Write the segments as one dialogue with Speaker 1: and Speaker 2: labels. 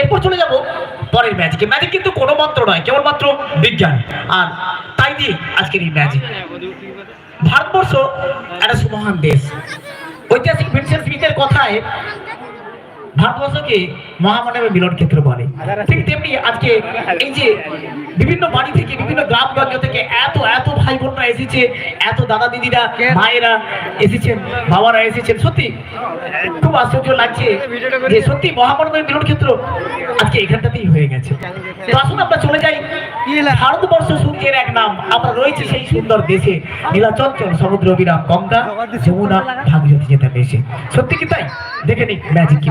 Speaker 1: এরপর চলে যাব পরের ম্যাজিকে ম্যাজিক কিন্তু কোনো মন্ত্র নয়, কেবলমাত্র বিজ্ঞান। আর তাই দিয়ে আজকের এই ম্যাজিক ভারতবর্ষ একটা সুমহান দেশ। ঐতিহাসিক ভিনসেন্ট স্মিথের কথায় ভারতবর্ষকে মহামানবের মিলন ক্ষেত্র বলে। ঠিক তেমনি আজকে এই যে বিভিন্ন বাড়ি থেকে, বিভিন্ন গ্রামগঞ্জ থেকে এত এত ভাই বোনরা এসেছে, এত দাদা দিদিরা মায়েরা এসেছেন, বাবারা এসেছেন। সত্যি খুব আশ্চর্য লাগছে যে সত্যি মহামানবের মিলন ক্ষেত্র আজকে এখানটাতেই হয়ে গেছে। তো আসুন আমরা চলে যাই ভারতবর্ষ সূর্যের এক নাম। আমরা রয়েছি সেই সুন্দর দেশে। নীলাচঞ্চল সমুদ্র বিরাম গঙ্গা, যমুনা, ভাগীরথী যেটা দেশে সত্যি কি তাই? দেখে নিক ম্যাজিক কি।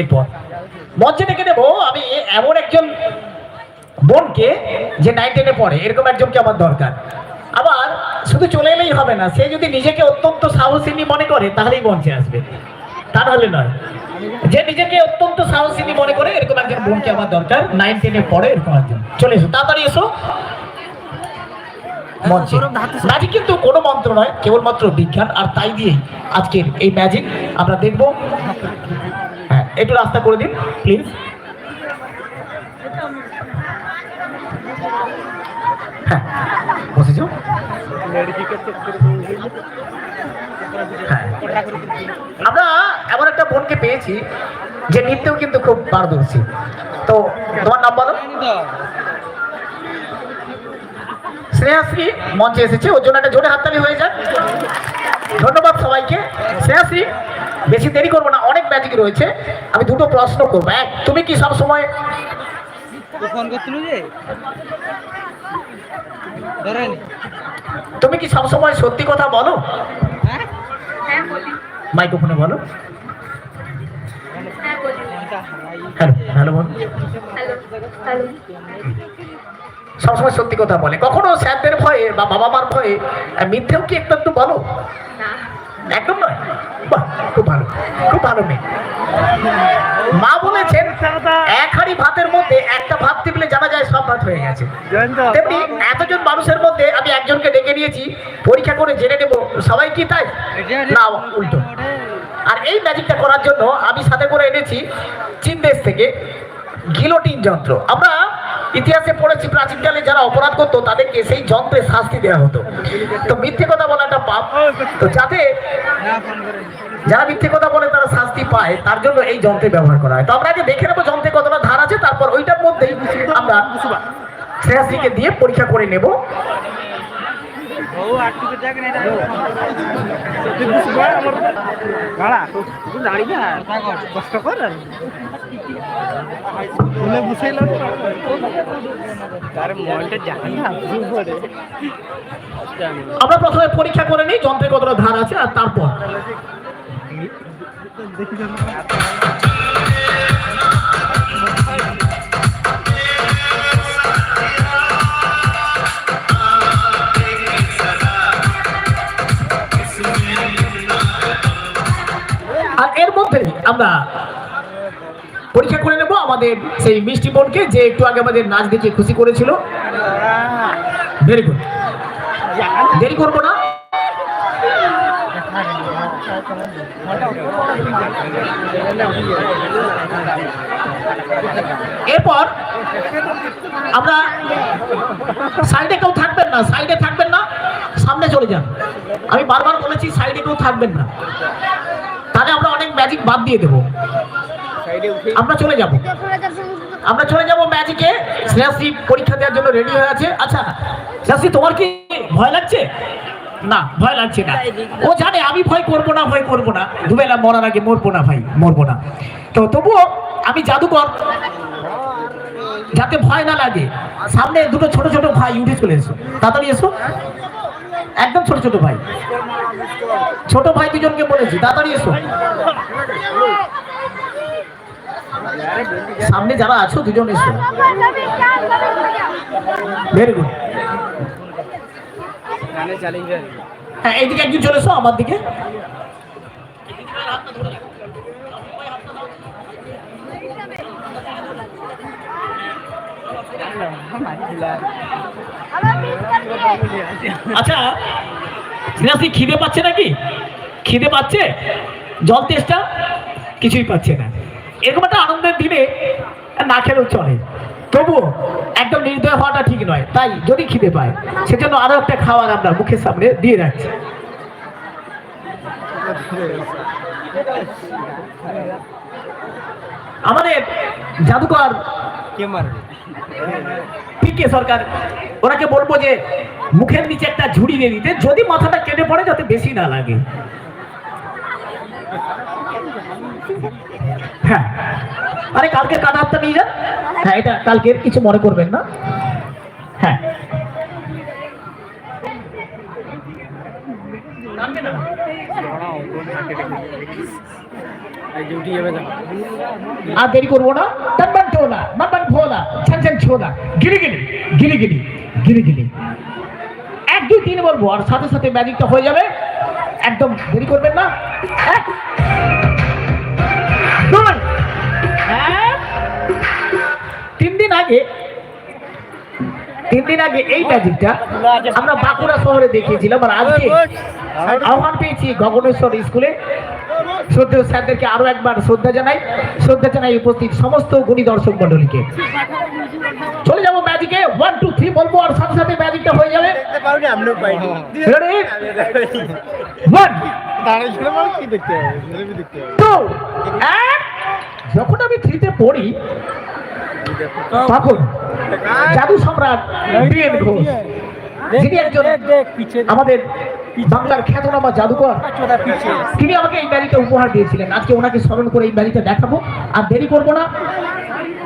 Speaker 1: এরপর মঞ্চে ডেকে নেব আমি এমন একজন বোনকে যে নাইন টেনে পড়ে এরকম একজনকে আমার দরকার। আবার শুধু চলে এলেই হবে না, সে যদি নিজেকে অত্যন্ত সাহসিনী মনে করে, তাহলেই মঞ্চে আসবে। তা নাহলে নয়। যে নিজেকে অত্যন্ত সাহসিনী মনে করে এরকম একজন বোনকে আমার দরকার। নাইন টেনে পড়ে এরকম একজন। চলে এসো, তাড়াতাড়ি এসো। ম্যাজিক কিন্তু কোনো মন্ত্র নয়, কেবলমাত্র বিজ্ঞান, আর তাই দিয়েই আজকের এই ম্যাজিক আমরা দেখব। হ্যাঁ একটু রাস্তা করে দিন প্লিজ হ্যাঁ বসেছ? হ্যাঁ। আমরা বোনকে পেয়েছি যে নৃত্যেও কিন্তু খুব পারদর্শী। তো তোমার নাম বলো? শ্রেয়াশ্রী মঞ্চে এসেছে ওর জন্য একটা জোরে হাততালি হয়ে যাক। ধন্যবাদ সবাইকে। শ্রেয়াশ্রী বেশি দেরি করব না অনেক ম্যাজিক রয়েছে। আমি দুটো প্রশ্ন করব। এক তুমি কি সব সময় তুমি কি সবসময় সত্যি কথা বলো?
Speaker 2: হ্যাঁ?
Speaker 1: মাইক্রোফোনে বলো। হ্যালো হ্যালো বলো।
Speaker 3: হ্যালো হ্যালো
Speaker 1: সবসময় সত্যি কথা বলে। কখনো স্যারদের ভয়ে বা বাবা মার ভয়ে মিথ্যেও কি একটু একটু বলো? একদম নয়? খুব ভালো খুব ভালো মেয়ে। মা বলেছেন এক হাঁড়ি ভাতের মধ্যে একটা ভাত টিপলে জানা যায় সব ভাত হয়ে গেছে। তেমনি এতজন মানুষের মধ্যে আমি একজনকে ডেকে নিয়েছি পরীক্ষা করে জেনে নেব। সবাই কি তাই? না উল্টো। আর এই ম্যাজিকটা করার জন্য আমি সাথে করে এনেছি চীন দেশ থেকে গিলোটিন যন্ত্র। আমরা ইতিহাসে পড়েছি প্রাচীনকালে যারা অপরাধ করতো, তাদেরকে সেই যন্ত্রে শাস্তি দেওয়া হতো। তো মিথ্যে কথা বলাটা পাপ। তো যাতে যারা মিথ্যে কথা বলে তারা শাস্তি পায়, তার জন্য এই যন্ত্রে ব্যবহার করা হয়। তো আমরা আগে দেখে নেব যন্ত্রে কতটা ধার আছে, তারপর ওইটার মধ্যেই আমরা শ্রেয়াশ্রীকে দিয়ে পরীক্ষা করে নেব।
Speaker 2: কষ্ট কর তার মনটা জানি
Speaker 1: আমরা প্রথমে পরীক্ষা করে নিই যন্ত্রে কতটা ধার আছে আর তারপর। আর আমরা পরীক্ষা করে নেব আমাদের সেই মিষ্টি বোনকে, যে একটু আগে আমাদের নাচ দেখে খুশি করেছিল। ভেরি গুড দেরি করব না। এরপর আমরা সাইডে কেউ থাকবেন না, সাইডে থাকবেন না, সামনে চলে যান। আমি বারবার বলেছি, সাইডে কেউ থাকবেন না। তাহলে আমরা ম্যাজিক বাদ দিয়ে দেবো। আমরা চলে যাব। আমরা চলে যাব ম্যাজিকে শ্রেয়াশ্রী পরীক্ষা দেওয়ার জন্য রেডি হয়ে আছে। আচ্ছা শ্রেয়াশ্রী তোমার কি ভয় লাগছে? না ভয় লাগছে না। ও জানে আমি ভয় করব না ভয় করব না। দুবেলা মরার আগে মরবো না ভাই মরবো না। তো তবুও আমি জাদুকর যাতে ভয় না লাগে। সামনে দুটো ছোট ছোট ভাই উঠে চলে এসো। তাড়াতাড়ি এসো। একদম ছোট ছোট ভাই। ছোট ভাই দুজনকে বলেছি, তাড়াতাড়ি এসো। সামনে যারা আছো, দুজন এসো। ভেরি গুড হ্যাঁ এইদিকে একজন চলে এসো, আমার দিকে। আচ্ছা স্নেহাশ্রী খিদে পাচ্ছে নাকি? খিদে পাচ্ছে? জল তেষ্টা? কিছুই পাচ্ছে না। এরকম একটা আনন্দের দিনে না খেলেও চলে। তবুও একদম নির্দয় হওয়াটা ঠিক নয়। তাই যদি খিদে পায়, সেজন্য আরও একটা খাবার আমরা মুখের সামনে দিয়ে রাখছি। আমাদের জাদুকর
Speaker 2: কে মারবে?
Speaker 1: পিকে সরকার। ওনাকে বলব যে, মুখের নিচে একটা ঝুড়ি দিয়ে দিতে যদি মাথাটা কেটে পড়ে, যাতে বেশি না লাগে। হ্যাঁ। আরে কালকে কাটা হাতটা নিয়ে যান। হ্যাঁ এটা কালকের, কিছু মনে করবেন না। হ্যাঁ। আর দেরি করব না। টানবান টোলা মানবান ভোলা ছান ছান ছোলা গিলি গিলি গিলি গিলি গিলি গিলি। এক, দুই, তিন বলব, আর সাথে সাথে ম্যাজিকটা হয়ে যাবে। একদম দেরি করবেন না। তিন দিন আগে এই ম্যাজিকটা আমরা বাঁকুড়া শহরে দেখিয়েছিলাম, আর আজকে আহ্বান পেয়েছি গগনেশ্বর স্কুলে। শ্রদ্ধেয় স্যারদেরকে আরও একবার শ্রদ্ধা জানাই। শ্রদ্ধা জানাই উপস্থিত সমস্ত গুণী দর্শক মন্ডলীকে চলে যাব ম্যাজিকে ওয়ান টু থ্রি বলব, আর সাথে সাথে ম্যাজিকটা হয়ে যাবে। ওয়ান যখন আমি থ্রিতে পড়ি তখন জাদু সম্রাট বীরেন ঘোষ যিনি একজন আমাদের বাংলার খ্যাতনামা জাদুকর। তিনি আমাকে এই ম্যাজিকটা উপহার দিয়েছিলেন। আজকে ওনাকে স্মরণ করে এই ম্যাজিকটা দেখাবো। আর দেরি করব না।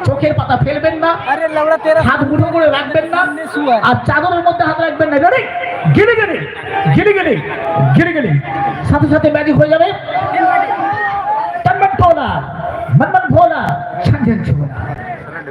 Speaker 1: চোখের পাতা ফেলবেন না। হাত মুঠো করে রাখবেন না। আর চাদরের মধ্যে হাত রাখবেন না। রেডি? গিরে গিরে গিরে গিরে গিরে গিরে সাথে সাথে ম্যাজিক হয়ে যাবে। মনমন ভোলা। সঞ্জন ছোলা।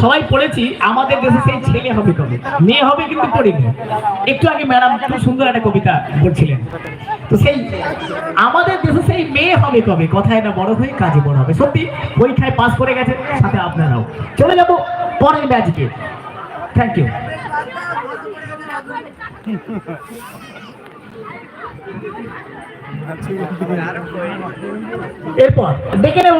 Speaker 1: সবাই পড়েছি আমাদের দেশে সেই ছেলে হবে কবে? মেয়ে হবে কিন্তু পড়িনি। একটু আগে ম্যাডাম খুব সুন্দর একটা কবিতা বলছিলেন। তো সেই আমাদের দেশে সেই মেয়ে হবে কবে? কথায় না বড় হয়ে কাজে বড় হবে। সত্যি পরীক্ষায় পাস করে গেছে সাথে আপনারাও। চলে যাব পরের ম্যাচকে থ্যাংক ইউ এরপর দেখে নেব।